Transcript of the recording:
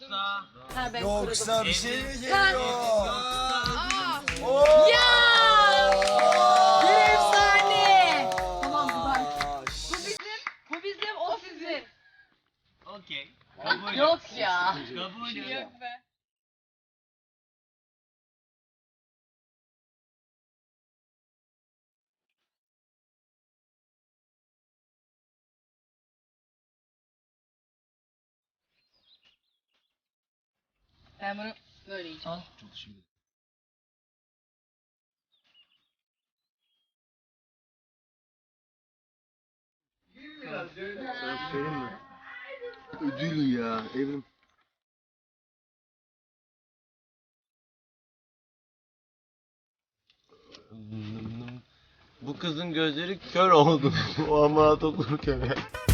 Yoksa... Ha ben Yoksa bir şey mi geliyor? Oo! Ya! Bir efsane. Tamam bu ben. Şşş. Bu bizim, bu bizim, o sizin. Okey. Kabul. Yok ya. Kabul. Yok be. Ben bunu böyle yiyeceğim. Sana söyleyeyim mi? Ödül ya evrim. Bu kızın gözleri kör oldu. o ameliyat okurken.